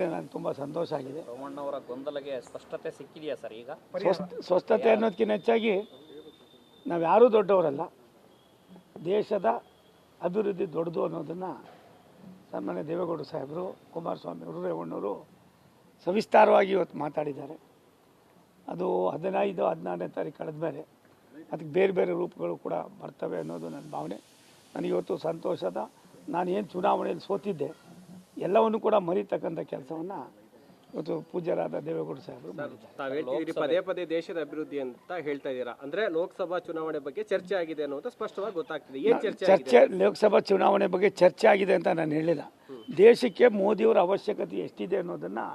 ನನಗೆ ತುಂಬ ಸಂತೋಷ ಆಗಿದೆ. ಸೋಮಣ್ಣವರ ಗೊಂದಲಗೆ ಸ್ಪಷ್ಟತೆ ಸಿಕ್ಕಿದೆಯಾ ಸರ್ ಈಗ? ಸ್ವಸ್ಥ ಸ್ವಸ್ಥತೆ ಅನ್ನೋದಕ್ಕಿಂತ ಹೆಚ್ಚಾಗಿ ನಾವು ಯಾರೂ ದೊಡ್ಡವರಲ್ಲ. ದೇಶದ ಅಭಿವೃದ್ಧಿ ದೊಡ್ಡದು ಅನ್ನೋದನ್ನು ಸನ್ಮಾನ್ಯ ದೇವೇಗೌಡ ಸಾಹೇಬರು ಕುಮಾರಸ್ವಾಮಿ ಅವರು ರೇವಣ್ಣವರು ಸವಿಸ್ತಾರವಾಗಿ ಇವತ್ತು ಮಾತಾಡಿದ್ದಾರೆ. ಅದು ಹದಿನೈದು ಹದಿನಾರನೇ ತಾರೀಕು ಕಳೆದ ಮೇಲೆ ಅದಕ್ಕೆ ಬೇರೆ ಬೇರೆ ರೂಪಗಳು ಕೂಡ ಬರ್ತವೆ ಅನ್ನೋದು ನನ್ನ ಭಾವನೆ. ನನಗಿವತ್ತು ಸಂತೋಷದ ನಾನು ಏನು ಚುನಾವಣೆಯಲ್ಲಿ ಸೋತಿದ್ದೆ ಎಲ್ಲವನ್ನು ಕೂಡ ಮರಿತಕ್ಕಂಥ ಕೆಲಸವನ್ನು ಇವತ್ತು ಪೂಜ್ಯರಾದ ದೇವೇಗೌಡ ಸಾಹೇಬರು ಮಾಡಿದ್ದಾರೆ. ತಾವ್ ಹೇಳ್ತಿದ್ದೀರಿ ಪದೇ ಪದೇ ದೇಶದ ಅಭಿವೃದ್ಧಿ ಅಂತ ಹೇಳ್ತಾ ಇದ್ದೀರಾ? ಅಂದ್ರೆ ಲೋಕಸಭಾ ಚುನಾವಣೆ ಬಗ್ಗೆ ಚರ್ಚೆ ಆಗಿದೆ ಅನ್ನೋದು ಸ್ಪಷ್ಟವಾಗಿ ಗೊತ್ತಾಗ್ತಿದೆ. ಏನ್ ಚರ್ಚೆ ಆಗಿದೆ? ಚರ್ಚೆ ಲೋಕಸಭಾ ಚುನಾವಣೆ ಬಗ್ಗೆ ಚರ್ಚೆ ಆಗಿದೆ ಅಂತ ನಾನು ಹೇಳಿಲ್ಲ. ದೇಶಕ್ಕೆ ಮೋದಿಯವರ ಅವಶ್ಯಕತೆ ಎಷ್ಟಿದೆ ಅನ್ನೋದನ್ನು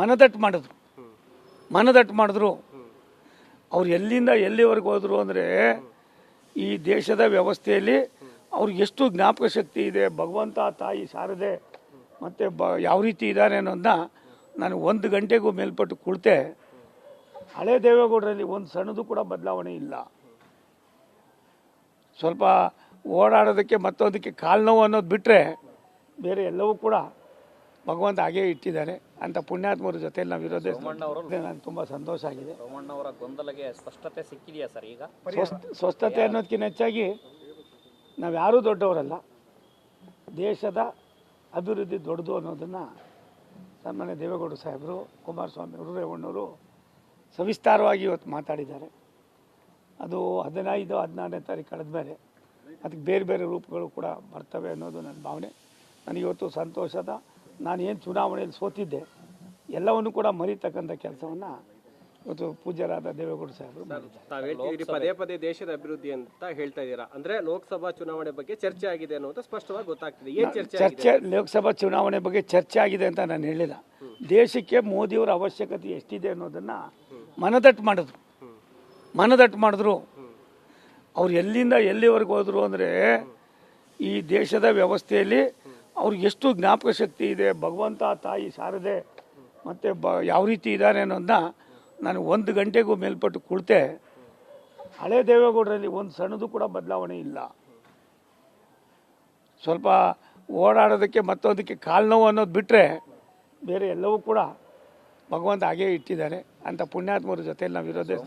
ಮನದಟ್ಟು ಮಾಡಿದ್ರು. ಮನದಟ್ಟು ಮಾಡಿದ್ರು. ಅವ್ರು ಎಲ್ಲಿಂದ ಎಲ್ಲಿವರೆಗೆ ಹೋದ್ರು ಅಂದರೆ ಈ ದೇಶದ ವ್ಯವಸ್ಥೆಯಲ್ಲಿ ಅವ್ರಿಗೆ ಎಷ್ಟು ಜ್ಞಾಪಕ ಶಕ್ತಿ ಇದೆ ಭಗವಂತ ತಾಯಿ ಶಾರದೆ ಮತ್ತು ಬ ಯಾವ ರೀತಿ ಇದ್ದಾರೆ ಅನ್ನೋದನ್ನ ನಾನು ಒಂದು ಗಂಟೆಗೂ ಮೇಲ್ಪಟ್ಟು ಕುಳಿತೆ ಹಳೆ ದೇವೇಗೌಡರಲ್ಲಿ ಒಂದು ಸಣ್ಣದು ಕೂಡ ಬದಲಾವಣೆ ಇಲ್ಲ. ಸ್ವಲ್ಪ ಓಡಾಡೋದಕ್ಕೆ ಮತ್ತೊಂದಕ್ಕೆ ಕಾಲು ನೋವು ಅನ್ನೋದು ಬಿಟ್ಟರೆ ಬೇರೆ ಎಲ್ಲವೂ ಕೂಡ ಭಗವಂತ ಹಾಗೇ ಇಟ್ಟಿದ್ದಾರೆ. ಅಂತ ಪುಣ್ಯಾತ್ಮರ ಜೊತೆಯಲ್ಲಿ ನಾವು ಇರೋದೇ ನನಗೆ ತುಂಬ ಸಂತೋಷ ಆಗಿದೆ. ಸೋಮಣ್ಣ ಅವರ ಗೊಂದಲಗೆ ಸ್ಪಷ್ಟತೆ ಸಿಕ್ಕಿದೆಯಾ ಸರ್ ಈಗ? ಸ್ವಸ್ಥ ಸ್ವಸ್ಥತೆ ಅನ್ನೋದಕ್ಕಿಂತ ಹೆಚ್ಚಾಗಿ ನಾವು ಯಾರೂ ದೊಡ್ಡವರಲ್ಲ. ದೇಶದ ಅಭಿವೃದ್ಧಿ ದೊಡ್ಡದು ಅನ್ನೋದನ್ನು ಸನ್ಮಾನ್ಯ ದೇವೇಗೌಡ ಸಾಹೇಬರು, ಕುಮಾರಸ್ವಾಮಿ ಅವರು, ರೇವಣ್ಣವರು ಸವಿಸ್ತಾರವಾಗಿ ಇವತ್ತು ಮಾತಾಡಿದ್ದಾರೆ. ಅದು ಹದಿನೈದು, ಹದಿನಾರನೇ ತಾರೀಕು ಕಳೆದ ಮೇಲೆ ಅದಕ್ಕೆ ಬೇರೆ ಬೇರೆ ರೂಪಗಳು ಕೂಡ ಬರ್ತವೆ ಅನ್ನೋದು ನನ್ನ ಭಾವನೆ. ನನಗಿವತ್ತು ಸಂತೋಷದ ನಾನು ಏನು ಚುನಾವಣೆಯಲ್ಲಿ ಸೋತಿದ್ದೆ, ಎಲ್ಲವನ್ನು ಕೂಡ ಮರಿತಕ್ಕಂಥ ಕೆಲಸವನ್ನು ಇವತ್ತು ಪೂಜ್ಯರಾದ ದೇವೇಗೌಡ ಸಾಹೇಬರು ಮಾಡಿದ್ದಾರೆ. ತಾವ್ ಹೇಳ್ತಿದ್ದೀರಿ ಪದೇ ಪದೇ ದೇಶದ ಅಭಿವೃದ್ಧಿ ಅಂತ ಹೇಳ್ತಾ ಇದ್ದೀರಾ ಅಂದ್ರೆ ಲೋಕಸಭಾ ಚುನಾವಣೆ ಬಗ್ಗೆ ಚರ್ಚೆ ಆಗಿದೆ ಅನ್ನೋದು ಸ್ಪಷ್ಟವಾಗಿ ಗೊತ್ತಾಗ್ತಿದೆ. ಏನ್ ಚರ್ಚೆ ಆಗಿದೆ? ಚರ್ಚೆ ಲೋಕಸಭಾ ಚುನಾವಣೆ ಬಗ್ಗೆ ಚರ್ಚೆ ಆಗಿದೆ ಅಂತ ನಾನು ಹೇಳಿಲ್ಲ. ದೇಶಕ್ಕೆ ಮೋದಿಯವರ ಅವಶ್ಯಕತೆ ಎಷ್ಟಿದೆ ಅನ್ನೋದನ್ನು ಮನದಟ್ಟು ಮಾಡಿದ್ರು. ಮನದಟ್ಟು ಮಾಡಿದ್ರು. ಅವ್ರು ಎಲ್ಲಿಂದ ಎಲ್ಲಿವರೆಗೆ ಹೋದ್ರು ಅಂದರೆ ಈ ದೇಶದ ವ್ಯವಸ್ಥೆಯಲ್ಲಿ ಅವ್ರಿಗೆ ಎಷ್ಟು ಜ್ಞಾಪಕ ಶಕ್ತಿ ಇದೆ ಭಗವಂತ ತಾಯಿ ಶಾರದೆ ಮತ್ತು ಬ ಯಾವ ರೀತಿ ಇದ್ದಾರೆ ಅನ್ನೋದನ್ನ ನಾನು ಒಂದು ಗಂಟೆಗೂ ಮೇಲ್ಪಟ್ಟು ಕುಳಿತೆ, ಹಳೆ ದೇವೇಗೌಡರಲ್ಲಿ ಒಂದು ಸಣ್ಣದು ಕೂಡ ಬದಲಾವಣೆ ಇಲ್ಲ. ಸ್ವಲ್ಪ ಓಡಾಡೋದಕ್ಕೆ ಮತ್ತೊಂದಕ್ಕೆ ಕಾಲು ನೋವು ಅನ್ನೋದು ಬಿಟ್ಟರೆ ಬೇರೆ ಎಲ್ಲವೂ ಕೂಡ ಭಗವಂತ ಹಾಗೇ ಇಟ್ಟಿದ್ದಾರೆ ಅಂತ ಪುಣ್ಯಾತ್ಮರ ಜೊತೆಯಲ್ಲಿ ನಾವು ಇರೋದೇ